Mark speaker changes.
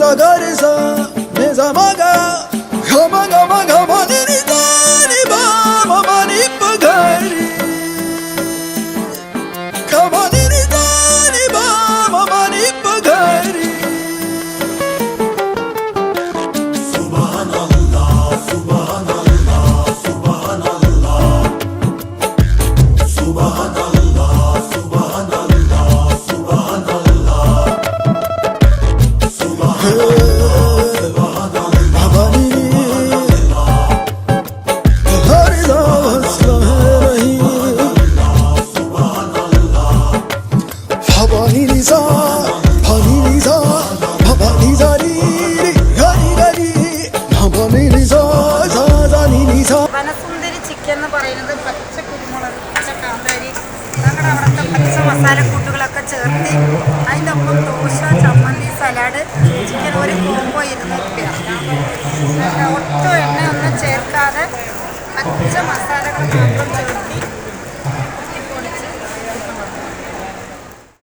Speaker 1: za ga re sa, ne za
Speaker 2: Vanasundari chicken എന്ന് പറയുന്നത് പച്ച കുരുമുളക് പച്ച കാന്താരി ഞങ്ങളുടെ അവിടുത്തെ പച്ച മസാലക്കൂട്ടുകളൊക്കെ ചേർത്ത് അതിന്റെ ഒപ്പം ദോശ സലാഡ് ചിക്കൻ ഒരു കോമ്പോ ഇരുന്നൂറ് രൂപ ഒട്ടും എണ്ണ ഒന്നും ചേർക്കാതെ പച്ച മസാലകൾ മാത്രം ചേർത്തി